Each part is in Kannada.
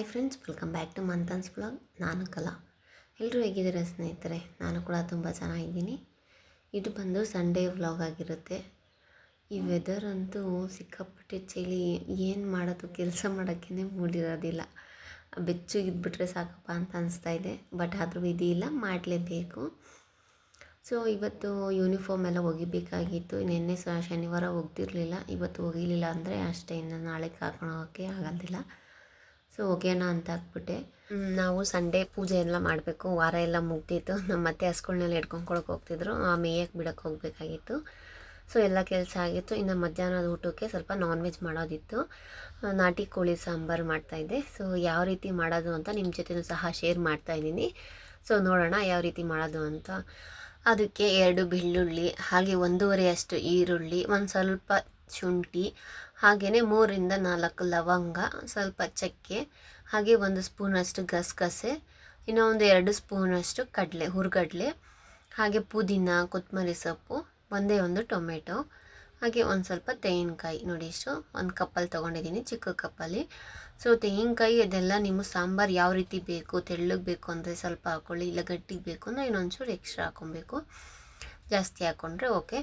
Friends welcome back to Manthan's blog ನಾನು ಕಲಾ. ಎಲ್ಲರೂ ಹೇಗಿದ್ದೀರ ಸ್ನೇಹಿತರೆ? ನಾನು ಕೂಡ ತುಂಬ ಚೆನ್ನಾಗಿದ್ದೀನಿ. ಇದು ಬಂದು ಸಂಡೇ ವ್ಲಾಗ್ ಆಗಿರುತ್ತೆ. ಈ ವೆದರ್ ಅಂತೂ ಸಿಕ್ಕಾಪಟ್ಟೆ ಚಳಿ. ಏನು ಮಾಡೋದು? ಕೆಲಸ ಮಾಡೋಕ್ಕೇ ಮೂಡಿರೋದಿಲ್ಲ. ಬೆಚ್ಚಗಿದ್ಬಿಟ್ರೆ ಸಾಕಪ್ಪ ಅಂತ ಅನಿಸ್ತಾ ಇದೆ. ಬಟ್ ಆದರೂ ಇದಿಲ್ಲ ಮಾಡಲೇಬೇಕು. ಸೊ ಇವತ್ತು ಯೂನಿಫಾರ್ಮ್ ಎಲ್ಲ ಒಗಿಬೇಕಾಗಿತ್ತು. ನಿನ್ನೆ ಸಹ ಶನಿವಾರ ಒಗ್ದಿರಲಿಲ್ಲ. ಇವತ್ತು ಒಗಿಲಿಲ್ಲ ಅಂದರೆ ಅಷ್ಟೇ. ಇನ್ನು ನಾಳೆ ಹಾಕೊಂಡು ಆಗೋದಿಲ್ಲ ಸೊ ಓಕೆನಾ ಅಂತ ಹಾಕ್ಬಿಟ್ಟೆ ನಾವು ಸಂಡೇ ಪೂಜೆ ಎಲ್ಲ ಮಾಡಬೇಕು ವಾರ ಎಲ್ಲ ಮುಗ್ದಿತ್ತು. ನಮ್ಮ ಮತ್ತೆ ಹಸ್ಗಳ್ನೆಲ್ಲ ಹಿಡ್ಕೊಂಡ್ಕೊಳಕ್ಕೆ ಹೋಗ್ತಿದ್ರು ಆ ಮೇಯಕ್ಕೆ ಬಿಡಕ್ಕೆ ಹೋಗಬೇಕಾಗಿತ್ತು. ಸೊ ಎಲ್ಲ ಕೆಲಸ ಆಗಿತ್ತು. ಇನ್ನು ಮಧ್ಯಾಹ್ನದ ಊಟಕ್ಕೆ ಸ್ವಲ್ಪ ನಾನ್ ವೆಜ್ ಮಾಡೋದಿತ್ತು ನಾಟಿ ಕೋಳಿ ಸಾಂಬಾರು ಮಾಡ್ತಾಯಿದ್ದೆ ಸೊ ಯಾವ ರೀತಿ ಮಾಡೋದು ಅಂತ ನಿಮ್ಮ ಜೊತೆನೂ ಸಹ ಶೇರ್ ಮಾಡ್ತಾಯಿದ್ದೀನಿ ಸೊ ನೋಡೋಣ ಯಾವ ರೀತಿ ಮಾಡೋದು ಅಂತ. ಅದಕ್ಕೆ ಎರಡು ಬೆಳ್ಳುಳ್ಳಿ ಹಾಗೆ ಒಂದೂವರೆ ಅಷ್ಟು ಈರುಳ್ಳಿ ಒಂದು ಸ್ವಲ್ಪ ಶುಂಠಿ ಹಾಗೆಯೇ ಮೂರಿಂದ ನಾಲ್ಕು ಲವಂಗ, ಸ್ವಲ್ಪ ಚಕ್ಕೆ, ಹಾಗೆ ಒಂದು ಸ್ಪೂನಷ್ಟು ಗಸಗಸೆ, ಇನ್ನೂ ಒಂದು ಎರಡು ಸ್ಪೂನಷ್ಟು ಕಡಲೆ, ಹುರ್ಗಡ್ಲೆ, ಹಾಗೆ ಪುದೀನ, ಕೊತ್ತಂಬರಿ ಸೊಪ್ಪು, ಒಂದೇ ಒಂದು ಟೊಮೆಟೊ, ಹಾಗೆ ಒಂದು ಸ್ವಲ್ಪ ತೆಂಗಿನಕಾಯಿ. ನೋಡಿ ಇಷ್ಟು, ಒಂದು ಕಪ್ಪಲ್ಲಿ ತೊಗೊಂಡಿದ್ದೀನಿ, ಚಿಕ್ಕ ಕಪ್ಪಲ್ಲಿ. ಸೊ ತೆಂಗಿನಕಾಯಿ ಅದೆಲ್ಲ ನಿಮ್ಮ ಸಾಂಬಾರು ಯಾವ ರೀತಿ ಬೇಕು, ತೆಳ್ಳಗೆ ಬೇಕು ಅಂದರೆ ಸ್ವಲ್ಪ ಹಾಕ್ಕೊಳ್ಳಿ, ಇಲ್ಲ ಗಟ್ಟಿಗೆ ಬೇಕು ಅಂದರೆ ಇನ್ನೊಂಚೂರು ಎಕ್ಸ್ಟ್ರಾ ಹಾಕ್ಕೊಬೇಕು. ಜಾಸ್ತಿ ಹಾಕ್ಕೊಂಡ್ರೆ ಓಕೆ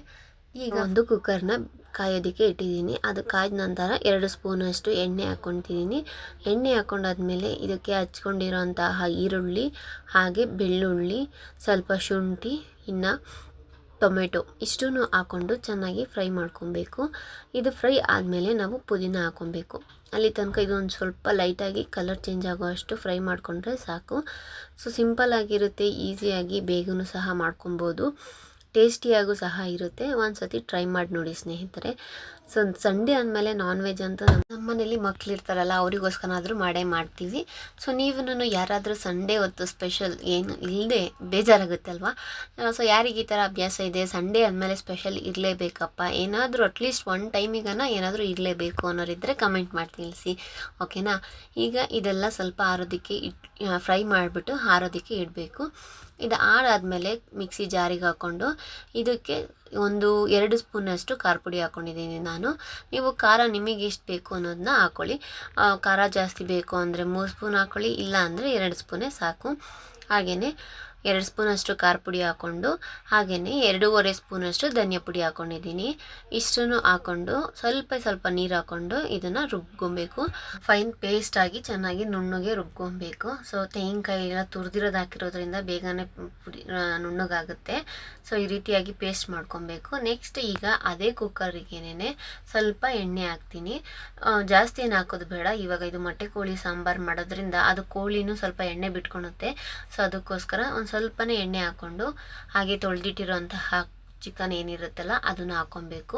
ಈಗ ಒಂದು ಕುಕ್ಕರ್ನ ಕಾಯೋದಕ್ಕೆ ಇಟ್ಟಿದ್ದೀನಿ. ಅದು ಕಾಯ್ದ ನಂತರ ಎರಡು ಸ್ಪೂನಷ್ಟು ಎಣ್ಣೆ ಹಾಕ್ಕೊತಿದ್ದೀನಿ ಎಣ್ಣೆ ಹಾಕ್ಕೊಂಡಾದ್ಮೇಲೆ ಇದಕ್ಕೆ ಹಚ್ಕೊಂಡಿರೋಂತಹ ಈರುಳ್ಳಿ, ಹಾಗೆ ಬೆಳ್ಳುಳ್ಳಿ, ಸ್ವಲ್ಪ ಶುಂಠಿ, ಇನ್ನು ಟೊಮೆಟೊ ಇಷ್ಟೂ ಹಾಕ್ಕೊಂಡು ಚೆನ್ನಾಗಿ ಫ್ರೈ ಮಾಡ್ಕೊಬೇಕು. ಇದು ಫ್ರೈ ಆದಮೇಲೆ ನಾವು ಪುದೀನ ಹಾಕ್ಕೊಬೇಕು. ಅಲ್ಲಿ ತನಕ ಇದೊಂದು ಸ್ವಲ್ಪ ಲೈಟಾಗಿ ಕಲರ್ ಚೇಂಜ್ ಆಗುವಷ್ಟು ಫ್ರೈ ಮಾಡಿಕೊಂಡ್ರೆ ಸಾಕು. ಸೊ, ಸಿಂಪಲ್ ಆಗಿರುತ್ತೆ, ಈಸಿಯಾಗಿ ಬೇಗನೂ ಸಹ ಮಾಡ್ಕೊಬೋದು. ಟೇಸ್ಟಿಯಾಗೂ ಸಹ ಇರುತ್ತೆ. ಒಂದು ಸತಿ ಟ್ರೈ ಮಾಡಿ ನೋಡಿ ಸ್ನೇಹಿತರೆ. ಸೊ ಸಂಡೇ ಅಂದಮೇಲೆ ನಾನ್ ವೆಜ್ ಅಂತ ನಮ್ಮ ಮನೇಲಿ ಮಕ್ಳಿರ್ತಾರಲ್ಲ, ಅವರಿಗೋಸ್ಕರನಾದರೂ ಮಾಡೇ ಮಾಡ್ತೀವಿ. ಸೊ ನೀವೂ ಯಾರಾದರೂ ಸಂಡೇ ಹೊತ್ತು ಸ್ಪೆಷಲ್ ಏನು ಇಲ್ಲದೆ ಬೇಜಾರಾಗುತ್ತೆ ಅಲ್ವಾ ಸೊ ಯಾರಿಗೆ ಈ ಥರ ಅಭ್ಯಾಸ ಇದೆ? ಸಂಡೇ ಅಂದಮೇಲೆ ಸ್ಪೆಷಲ್ ಇರಲೇಬೇಕಪ್ಪ. ಏನಾದರೂ ಅಟ್ಲೀಸ್ಟ್ ಒನ್ ಟೈಮಿಗನ ಏನಾದರೂ ಇರಲೇಬೇಕು ಅನ್ನೋರಿದ್ದರೆ ಕಮೆಂಟ್ ಮಾಡಿ ತಿಳಿಸಿ. ಓಕೆನಾ ಈಗ ಇದೆಲ್ಲ ಸ್ವಲ್ಪ ಆರೋದಕ್ಕೆ ಇಟ್ ಫ್ರೈ ಮಾಡಿಬಿಟ್ಟು ಆರೋದಕ್ಕೆ ಇಡಬೇಕು. ಇದು ಆರಾದಮೇಲೆ ಮಿಕ್ಸಿ ಜಾರಿಗೆ ಹಾಕ್ಕೊಂಡು ಇದಕ್ಕೆ ಒಂದು ಎರಡು ಸ್ಪೂನಷ್ಟು ಖಾರ ಪುಡಿ ಹಾಕ್ಕೊಂಡಿದ್ದೀನಿ ನಾನು. ನೀವು ಖಾರ ನಿಮಗೆ ಎಷ್ಟು ಬೇಕು ಅನ್ನೋದನ್ನ ಹಾಕ್ಕೊಳ್ಳಿ ಖಾರ ಜಾಸ್ತಿ ಬೇಕು ಅಂದರೆ ಮೂರು ಸ್ಪೂನ್ ಹಾಕ್ಕೊಳ್ಳಿ ಇಲ್ಲ ಅಂದರೆ ಎರಡು ಸ್ಪೂನೇ ಸಾಕು. ಹಾಗೆಯೇ ಎರಡು ಸ್ಪೂನಷ್ಟು ಖಾರ ಪುಡಿ ಹಾಕ್ಕೊಂಡು, ಹಾಗೆಯೇ ಎರಡೂವರೆ ಸ್ಪೂನಷ್ಟು ಧನಿಯಾ ಪುಡಿ ಹಾಕ್ಕೊಂಡಿದ್ದೀನಿ ಇಷ್ಟನ್ನು ಹಾಕ್ಕೊಂಡು ಸ್ವಲ್ಪ ಸ್ವಲ್ಪ ನೀರು ಹಾಕ್ಕೊಂಡು ಇದನ್ನು ರುಬ್ಕೊಬೇಕು. ಫೈನ್ ಪೇಸ್ಟ್ ಆಗಿ ಚೆನ್ನಾಗಿ ನುಣ್ಣಗೆ ರುಬ್ಕೊಬೇಕು. ಸೊ, ತೆಂಗಿನಕಾಯಿ ಎಲ್ಲ ತುರಿದಿರೋದು ಹಾಕಿರೋದ್ರಿಂದ ಬೇಗನೆ ಪುಡಿ ನುಣ್ಣಗಾಗುತ್ತೆ. ಸೊ, ಈ ರೀತಿಯಾಗಿ ಪೇಸ್ಟ್ ಮಾಡ್ಕೊಬೇಕು. ನೆಕ್ಸ್ಟ್ ಈಗ ಅದೇ ಕುಕ್ಕರಿಗೇನೆ ಸ್ವಲ್ಪ ಎಣ್ಣೆ ಹಾಕ್ತೀನಿ. ಜಾಸ್ತಿ ಏನು ಹಾಕೋದು ಬೇಡ. ಇವಾಗ ಇದು ಮೊಟ್ಟೆ ಕೋಳಿ ಸಾಂಬಾರು ಮಾಡೋದ್ರಿಂದ ಅದು ಕೋಳಿನೂ ಸ್ವಲ್ಪ ಎಣ್ಣೆ ಬಿಟ್ಕೊಳುತ್ತೆ ಸೊ, ಅದಕ್ಕೋಸ್ಕರ ಒಂದು ಸ್ವಲ್ಪನೇ ಎಣ್ಣೆ ಹಾಕ್ಕೊಂಡು ಹಾಗೆ ತೊಳೆದಿಟ್ಟಿರೋಂತಹ ಚಿಕನ್ ಏನಿರುತ್ತಲ್ಲ ಅದನ್ನು ಹಾಕೊಬೇಕು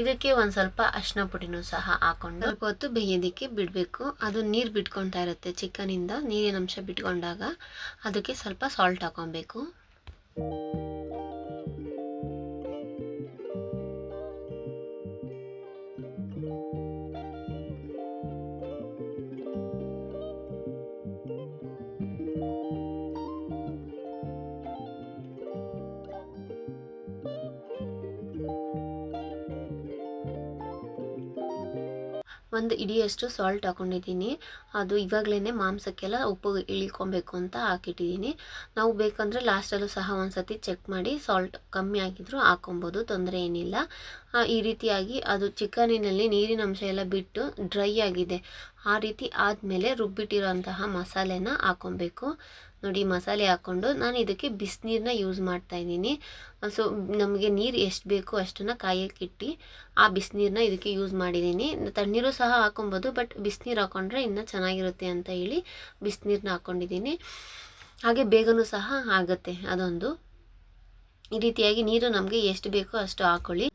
ಇದಕ್ಕೆ ಒಂದು ಸ್ವಲ್ಪ ಅರ್ಶಿನ ಪುಡಿನೂ ಸಹ ಹಾಕೊಂಡು ಸ್ವಲ್ಪ ಹೊತ್ತು ಬೇಯೋದಕ್ಕೆ ಬಿಡಬೇಕು. ಅದು ನೀರು ಬಿಟ್ಕೊತಾ ಇರುತ್ತೆ ಚಿಕನಿಂದ, ನೀರಿನ ಅಂಶ ಬಿಟ್ಕೊಂಡಾಗ ಅದಕ್ಕೆ ಸ್ವಲ್ಪ ಸಾಲ್ಟ್ ಹಾಕೊಬೇಕು ಒಂದು ಇಡಿಯಷ್ಟು ಸಾಲ್ಟ್ ಹಾಕೊಂಡಿದ್ದೀನಿ. ಅದು ಇವಾಗಲೇ ಮಾಂಸಕ್ಕೆಲ್ಲ ಉಪ್ಪು ಇಳಿಕೊಬೇಕು ಅಂತ ಹಾಕಿಟ್ಟಿದ್ದೀನಿ. ನಾವು ಬೇಕಂದರೆ ಲಾಸ್ಟಲ್ಲೂ ಸಹ ಒಂದು ಸತಿ ಚೆಕ್ ಮಾಡಿ ಸಾಲ್ಟ್ ಕಮ್ಮಿ ಆಗಿದ್ರು ಹಾಕೊಬೋದು ತೊಂದರೆ ಏನಿಲ್ಲ. ಈ ರೀತಿಯಾಗಿ ಅದು ಚಿಕನಿನಲ್ಲಿ ನೀರಿನ ಅಂಶ ಎಲ್ಲ ಬಿಟ್ಟು ಡ್ರೈ ಆಗಿದೆ. ಆ ರೀತಿ ಆದಮೇಲೆ ರುಬ್ಬಿಟ್ಟಿರೋಂತಹ ಮಸಾಲೆನ ಹಾಕೊಬೇಕು ನೋಡಿ ಮಸಾಲೆ ಹಾಕ್ಕೊಂಡು ನಾನು ಇದಕ್ಕೆ ಬಿಸಿನೀರನ್ನ ಯೂಸ್ ಮಾಡ್ತಾ ಇದ್ದೀನಿ. ಸೊ ನಮಗೆ ನೀರು ಎಷ್ಟು ಬೇಕೋ ಅಷ್ಟನ್ನು ಕಾಯಕ್ಕಿಟ್ಟು ಆ ಬಿಸಿನೀರನ್ನ ಇದಕ್ಕೆ ಯೂಸ್ ಮಾಡಿದ್ದೀನಿ. ತಣ್ಣೀರು ಸಹ ಹಾಕೊಬೋದು ಬಟ್ ಬಿಸಿನೀರು ಹಾಕ್ಕೊಂಡ್ರೆ ಇನ್ನೂ ಚೆನ್ನಾಗಿರುತ್ತೆ ಅಂತ ಹೇಳಿ ಬಿಸಿನೀರನ್ನ ಹಾಕ್ಕೊಂಡಿದ್ದೀನಿ ಹಾಗೆ ಬೇಗನೂ ಸಹ ಆಗುತ್ತೆ ಅದೊಂದು. ಈ ರೀತಿಯಾಗಿ ನೀರು ನಮಗೆ ಎಷ್ಟು ಬೇಕೋ ಅಷ್ಟು ಹಾಕೊಳ್ಳಿ.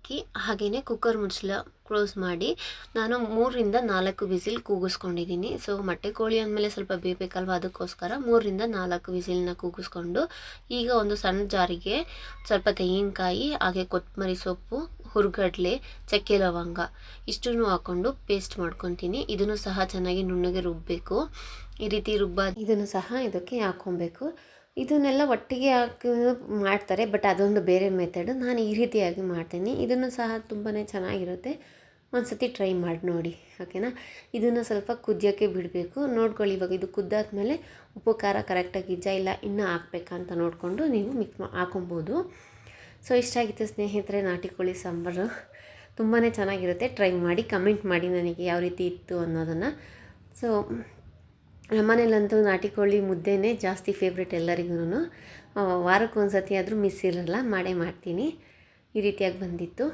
ಹಾಗೆಯೇ ಕುಕ್ಕರ್ ಮುಚ್ಚಳ ಕ್ಲೋಸ್ ಮಾಡಿ ನಾನು ಮೂರರಿಂದ ನಾಲ್ಕು ವಿಸಿಲ್ ಕೂಗಿಸ್ಕೊಂಡಿದ್ದೀನಿ. ಸೊ, ಮೊಟ್ಟೆ ಕೋಳಿ ಅಂದಮೇಲೆ ಸ್ವಲ್ಪ ಬೇಕಲ್ವ ಅದಕ್ಕೋಸ್ಕರ ಮೂರರಿಂದ ನಾಲ್ಕು ವಿಸಿಲ್ನ ಕೂಗಿಸ್ಕೊಂಡು ಈಗ ಒಂದು ಸಣ್ಣ ಜಾರಿಗೆ ಸ್ವಲ್ಪ ತೆಂಗಿನಕಾಯಿ, ಹಾಗೆ ಕೊತ್ತಂಬರಿ ಸೊಪ್ಪು, ಹುರ್ಗಡ್ಲೆ, ಚಕ್ಕೆ ಲವಂಗ ಇಷ್ಟನ್ನು ಹಾಕ್ಕೊಂಡು ಪೇಸ್ಟ್ ಮಾಡ್ಕೊತೀನಿ. ಇದನ್ನು ಸಹ ಚೆನ್ನಾಗಿ ನುಣ್ಣಗೆ ರುಬ್ಬಬೇಕು ಈ ರೀತಿ ರುಬ್ಬ ಇದನ್ನು ಸಹ ಇದಕ್ಕೆ ಹಾಕ್ಕೊಬೇಕು. ಇದನ್ನೆಲ್ಲ ಒಟ್ಟಿಗೆ ಹಾಕಿ ಮಾಡ್ತಾರೆ ಬಟ್ ಅದೊಂದು ಬೇರೆ ಮೆಥಡ್ ನಾನು ಈ ರೀತಿಯಾಗಿ ಮಾಡ್ತೀನಿ. ಇದನ್ನು ಸಹ ತುಂಬಾ ಚೆನ್ನಾಗಿರುತ್ತೆ. ಒಂದು ಸತಿ ಟ್ರೈ ಮಾಡಿ ನೋಡಿ ಓಕೆನಾ ಇದನ್ನು ಸ್ವಲ್ಪ ಕುದಿಯೋಕ್ಕೆ ಬಿಡಬೇಕು. ನೋಡ್ಕೊಳ್ಳಿ, ಇವಾಗ ಇದು ಕುದ್ದಾದ್ಮೇಲೆ ಉಪ್ಪು ಖಾರ ಕರೆಕ್ಟಾಗಿ ಇಜ್ಜ ಇಲ್ಲ, ಇನ್ನೂ ಹಾಕ್ಬೇಕಾ ಅಂತ ನೋಡಿಕೊಂಡು ನೀವು ಮಿಕ್ಸ್ ಮಾ, ಹಾಕೊಬೋದು. ಸೊ ಇಷ್ಟ ಆಗಿತ್ತು ಸ್ನೇಹಿತರೆ, ನಾಟಿ ಕೋಳಿ ಸಾಂಬಾರು. ತುಂಬಾ ಚೆನ್ನಾಗಿರುತ್ತೆ. ಟ್ರೈ ಮಾಡಿ ಕಮೆಂಟ್ ಮಾಡಿ ನನಗೆ ಯಾವ ರೀತಿ ಇತ್ತು ಅನ್ನೋದನ್ನು. ಸೊ ನಮ್ಮನೇಲಂತೂ ನಾಟಿ ಕೋಳಿ ಮುದ್ದೆನೇ ಜಾಸ್ತಿ ಫೇವ್ರೆಟ್ ಎಲ್ಲರಿಗೂ ವಾರಕ್ಕೆ ಒಂದು ಸತಿ ಆದರೂ ಮಿಸ್ ಇರಲ್ಲ, ಮಾಡೇ ಮಾಡ್ತೀನಿ. ಈ ರೀತಿಯಾಗಿ ಬಂದಿತ್ತು.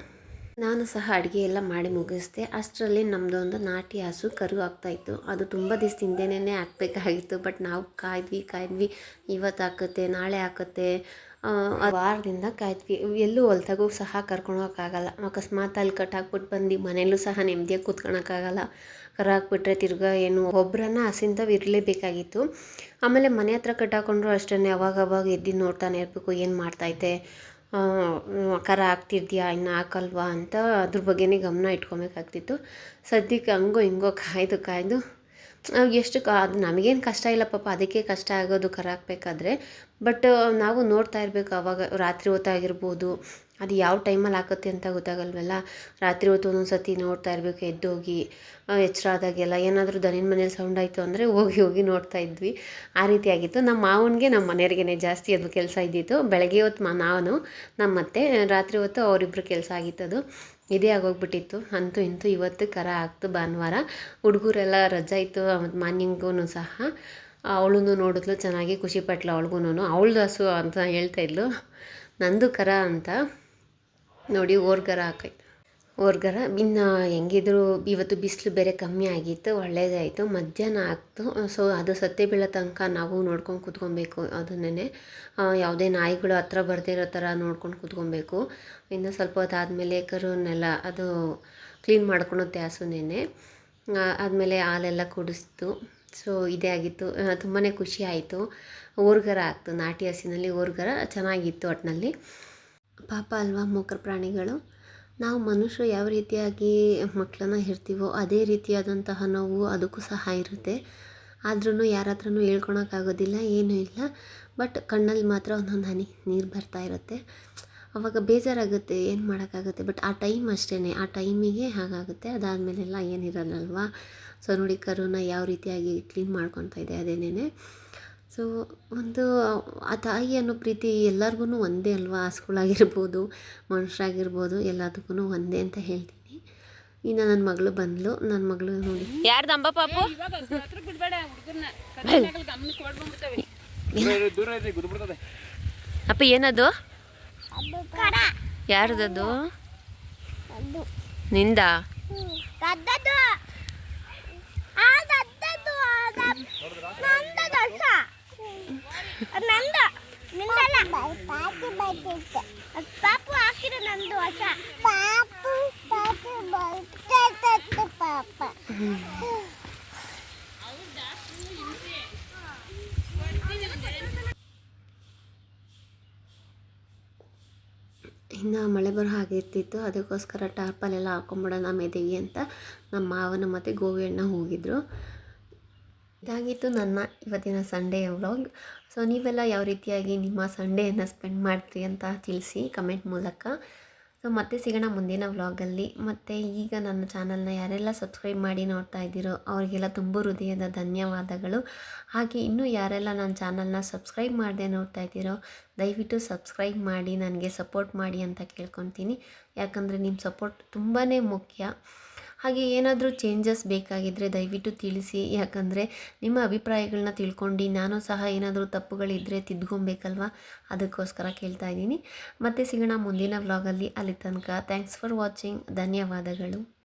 ನಾನು ಸಹ ಅಡುಗೆ ಎಲ್ಲ ಮಾಡಿ ಮುಗಿಸ್ದೆ. ಅಷ್ಟರಲ್ಲಿ ನಮ್ಮದು ಒಂದು ನಾಟಿ ಹಸು ಕರು ಆಗ್ತಾಯಿತ್ತು ಅದು ತುಂಬ ದಿವಸದಿಂದನೇ ಹಾಕಬೇಕಾಗಿತ್ತು ಬಟ್ ನಾವು ಕಾಯ್ದ್ವಿ ಕಾಯ್ದ್ವಿ. ಇವತ್ತು ಹಾಕುತ್ತೆ, ನಾಳೆ ಹಾಕುತ್ತೆ. ವಾರದಿಂದ ಕಾಯ್ದ್ವಿ. ಎಲ್ಲೂ ಹೊಲ್ದಾಗೂ ಸಹ ಕರ್ಕೊಂಡು ಹೋಗೋಕ್ಕಾಗಲ್ಲ ಅಕಸ್ಮಾತ್ ಅಲ್ಲಿ ಕಟ್ಟಾಕ್ಬಿಟ್ಟು ಬಂದು ಮನೇಲೂ ಸಹ ನೆಮ್ಮದಿಯಾಗಿ ಕೂತ್ಕೊಳಕ್ಕಾಗಲ್ಲ. ಕರ ಹಾಕ್ಬಿಟ್ರೆ ತಿರ್ಗಾ ಏನು ಒಬ್ಬರನ್ನ ಹಸಿಂದವು ಇರಲೇಬೇಕಾಗಿತ್ತು. ಆಮೇಲೆ ಮನೆ ಹತ್ರ ಕಟ್ಟಾಕೊಂಡ್ರು ಅಷ್ಟೇ ಅವಾಗ ಅವಾಗ ಎದ್ದು ನೋಡ್ತಾನೆ ಇರಬೇಕು. ಏನು ಮಾಡ್ತೈತೆ ಕರ ಹಾಕ್ತಿದ್ಯಾ? ಇನ್ನು ಹಾಕಲ್ವಾ? ಅಂತ ಅದ್ರ ಬಗ್ಗೆನೇ ಗಮನ ಇಟ್ಕೊಬೇಕಾಗ್ತಿತ್ತು. ಸದ್ಯಕ್ಕೆ ಹಂಗೋ ಹಿಂಗೋ ಕಾಯ್ದು ಕಾಯ್ದು ಎಷ್ಟು ಕ ಅದು ನಮಗೇನು ಕಷ್ಟ ಇಲ್ಲ ಪಾಪ, ಅದಕ್ಕೆ ಕಷ್ಟ ಆಗೋದು ಕರ ಬಟ್ ನಾವು ನೋಡ್ತಾ ಇರಬೇಕು ಆವಾಗ ರಾತ್ರಿ ಹೊತ್ತಾಗಿರ್ಬೋದು ಅದು ಯಾವ ಟೈಮಲ್ಲಿ ಹಾಕುತ್ತೆ ಅಂತ ಗೊತ್ತಾಗಲ್ವಲ್ಲ. ರಾತ್ರಿ ಹೊತ್ತು ಒಂದೊಂದು ಸತಿ ನೋಡ್ತಾ ಇರಬೇಕು, ಎದ್ದೋಗಿ ಎಚ್ಚರ ಆದಾಗೆಲ್ಲ. ಏನಾದರೂ ದನಿನ ಮನೇಲಿ ಸೌಂಡ್ ಆಯಿತು ಅಂದರೆ ಹೋಗಿ ಹೋಗಿ ನೋಡ್ತಾ ಇದ್ವಿ. ಆ ರೀತಿ ಆಗಿತ್ತು. ನಮ್ಮ ಮಾವನಿಗೆ ನಮ್ಮ ಮನೆಯವ್ರಿಗೇ ಜಾಸ್ತಿ ಅದು ಕೆಲಸ ಇದ್ದಿತ್ತು. ಬೆಳಗ್ಗೆ ಹೊತ್ತು ನಾನು ನಮ್ಮ ಮತ್ತೆ ರಾತ್ರಿ ಹೊತ್ತು ಅವರಿಬ್ಬರು ಕೆಲಸ ಆಗಿತ್ತದು. ಇದೇ ಆಗೋಗ್ಬಿಟ್ಟಿತ್ತು. ಅಂತೂ ಇಂತೂ ಇವತ್ತು ಕರ ಆಗ್ತು ಭಾನುವಾರ. ಹುಡುಗರೆಲ್ಲ ರಜಾ ಇತ್ತು ಮತ್ತು ಮಾರ್ನಿಂಗೂ ಸಹ. ಅವಳು ನೋಡಿದ್ಲು, ಚೆನ್ನಾಗಿ ಖುಷಿ ಪಟ್ಲು ಅವಳಿಗೂ ಅವಳದು ಹಸು ಅಂತ ಹೇಳ್ತಾ ಇದ್ಲು. ನಂದು ಕರ ಅಂತ ನೋಡಿ, ಓರ್ಗರ ಹಾಕೈತೆ. ಓರ್ಗರ ಇನ್ನು ಹೆಂಗಿದ್ರು ಇವತ್ತು ಬಿಸಿಲು ಬೇರೆ ಕಮ್ಮಿ ಆಗಿತ್ತು ಒಳ್ಳೆಯದಾಯಿತು ಮಧ್ಯಾಹ್ನ ಆಗ್ತು. ಸೊ ಅದು ಸತ್ತೆ ಬೀಳೋ ತನಕ ನಾವು ನೋಡ್ಕೊಂಡು ಕೂತ್ಕೊಬೇಕು ಅದನ್ನೇ ಯಾವುದೇ ನಾಯಿಗಳು ಹತ್ರ ಬರ್ದಿರೋ ಥರ ನೋಡ್ಕೊಂಡು ಕೂತ್ಕೊಬೇಕು. ಇನ್ನು ಸ್ವಲ್ಪ ಹೊತ್ತು ಆದಮೇಲೆ ಕರುವನ್ನೆಲ್ಲ ಅದು ಕ್ಲೀನ್ ಮಾಡ್ಕೊಳುತ್ತೆ ಹಸುನೇನೆ ಆದಮೇಲೆ ಹಾಲೆಲ್ಲ ಕುಡಿಸ್ತು. ಸೊ ಇದೇ ಆಗಿತ್ತು. ತುಂಬಾ ಖುಷಿ ಆಯಿತು. ಓರ್ಗರ ಆಗ್ತು, ನಾಟಿ ಹಸಿನಲ್ಲಿ ಓರ್ಗರ ಚೆನ್ನಾಗಿತ್ತು ಒಟ್ಟಿನಲ್ಲಿ ಪಾಪ ಅಲ್ವಾ ಮೂಕರ ಪ್ರಾಣಿಗಳು. ನಾವು ಮನುಷ್ಯರು ಯಾವ ರೀತಿಯಾಗಿ ಮಕ್ಕಳನ್ನ ಇರ್ತೀವೋ ಅದೇ ರೀತಿಯಾದಂತಹ ನೋವು ಅದಕ್ಕೂ ಸಹ ಇರುತ್ತೆ. ಆದ್ರೂ ಯಾರ ಹತ್ರನೂ ಹೇಳ್ಕೊಳಕ್ಕಾಗೋದಿಲ್ಲ ಏನೂ ಇಲ್ಲ. ಬಟ್ ಕಣ್ಣಲ್ಲಿ ಮಾತ್ರ ಒಂದೊಂದು ಹನಿ ನೀರು ಬರ್ತಾ ಇರುತ್ತೆ. ಅವಾಗ ಬೇಜಾರಾಗುತ್ತೆ, ಏನು ಮಾಡೋಕ್ಕಾಗುತ್ತೆ? ಬಟ್ ಆ ಟೈಮ್ ಅಷ್ಟೇ ಆ ಟೈಮಿಗೆ ಹಾಗಾಗುತ್ತೆ. ಅದಾದಮೇಲೆಲ್ಲ ಏನಿರಲ್ಲಲ್ವಾ ಸೊ ನೋಡಿ, ಕರುನ ಯಾವ ರೀತಿಯಾಗಿ ಕ್ಲೀನ್ ಮಾಡ್ಕೊತಾ ಇದೆ ಅದೇನೇ ಸೊ ಒಂದು ಆ ತಾಯಿ ಅನ್ನೋ ಪ್ರೀತಿ ಎಲ್ಲರಿಗೂ ಒಂದೇ ಅಲ್ವಾ? ಹಸ್ಗಳಾಗಿರ್ಬೋದು ಮನುಷ್ಯರಾಗಿರ್ಬೋದು ಎಲ್ಲದಕ್ಕೂ ಒಂದೇ ಅಂತ ಹೇಳ್ತೀನಿ. ಇನ್ನು ನನ್ನ ಮಗಳು ಬಂದ್ಲು. ನನ್ನ ಮಗಳು ನೋಡಿ. ಪಾಪು? ಇರ್ರಿ ಗುದ್ದು ಬಿಡ್ತದೆ. ಅಪ್ಪ ಏನದು? ಯಾರದದು? ನಿಂದ ದದ್ದದು ಆ ದದ್ದದು ನಂದ ದಸ ನಂದ ನಿಂದಲ್ಲ ಪಾಪು ಹಾಕಿರೋ ನಂದು ಹೊಸ ಪಾಪು ಪಾಪು ಇನ್ನು ಮಳೆ ಬರೋ ಹಾಗೆ ಇರ್ತಿತ್ತು. ಅದಕ್ಕೋಸ್ಕರ ಟಾರ್ಪಲೆಲ್ಲ ಹಾಕೊಂಬಿಡೋಣ ಮೆದೆಗೆ ಅಂತ ನಮ್ಮ ಮಾವನ ಮತ್ತು ಗೋವಿಯಣ್ಣ ಹೋಗಿದ್ರು. ಇದಾಗಿತ್ತು ನನ್ನ ಇವತ್ತಿನ ಸಂಡೇ ವ್ಲಾಗ್ ಸೊ ನೀವೆಲ್ಲ ಯಾವ ರೀತಿಯಾಗಿ ನಿಮ್ಮ ಸಂಡೇಯನ್ನು ಸ್ಪೆಂಡ್ ಮಾಡ್ತೀರಿ ಅಂತ ತಿಳಿಸಿ ಕಮೆಂಟ್ ಮೂಲಕ. ಸೊ ಮತ್ತೆ ಸಿಗೋಣ ಮುಂದಿನ ವ್ಲಾಗಲ್ಲಿ ಮತ್ತು ಈಗ ನನ್ನ ಚಾನಲ್ನ ಯಾರೆಲ್ಲ ಸಬ್ಸ್ಕ್ರೈಬ್ ಮಾಡಿ ನೋಡ್ತಾ ಇದ್ದೀರೋ ಅವರಿಗೆಲ್ಲ ತುಂಬ ಹೃದಯದ ಧನ್ಯವಾದಗಳು. ಹಾಗೆ ಇನ್ನೂ ಯಾರೆಲ್ಲ ನನ್ನ ಚಾನಲ್ನ ಸಬ್ಸ್ಕ್ರೈಬ್ ಮಾಡದೆ ನೋಡ್ತಾ ಇದ್ದೀರೋ, ದಯವಿಟ್ಟು ಸಬ್ಸ್ಕ್ರೈಬ್ ಮಾಡಿ, ನನಗೆ ಸಪೋರ್ಟ್ ಮಾಡಿ ಅಂತ ಕೇಳ್ಕೊತೀನಿ. ಯಾಕಂದರೆ ನಿಮ್ಮ ಸಪೋರ್ಟ್ ತುಂಬಾ ಮುಖ್ಯ. ಹಾಗೆ ಏನಾದರೂ ಚೇಂಜಸ್ ಬೇಕಾಗಿದ್ದರೆ ದಯವಿಟ್ಟು ತಿಳಿಸಿ. ಯಾಕಂದರೆ ನಿಮ್ಮ ಅಭಿಪ್ರಾಯಗಳನ್ನ ತಿಳ್ಕೊಂಡು ನಾನು ಸಹ ಏನಾದರೂ ತಪ್ಪುಗಳಿದ್ದರೆ ತಿದ್ಕೊಬೇಕಲ್ವಾ? ಅದಕ್ಕೋಸ್ಕರ ಕೇಳ್ತಾ ಇದ್ದೀನಿ. ಮತ್ತೆ ಸಿಗೋಣ ಮುಂದಿನ ವ್ಲಾಗಲ್ಲಿ ಅಲ್ಲಿ. ತನಕ ಥ್ಯಾಂಕ್ಸ್ ಫಾರ್ ವಾಚಿಂಗ್ ಧನ್ಯವಾದಗಳು.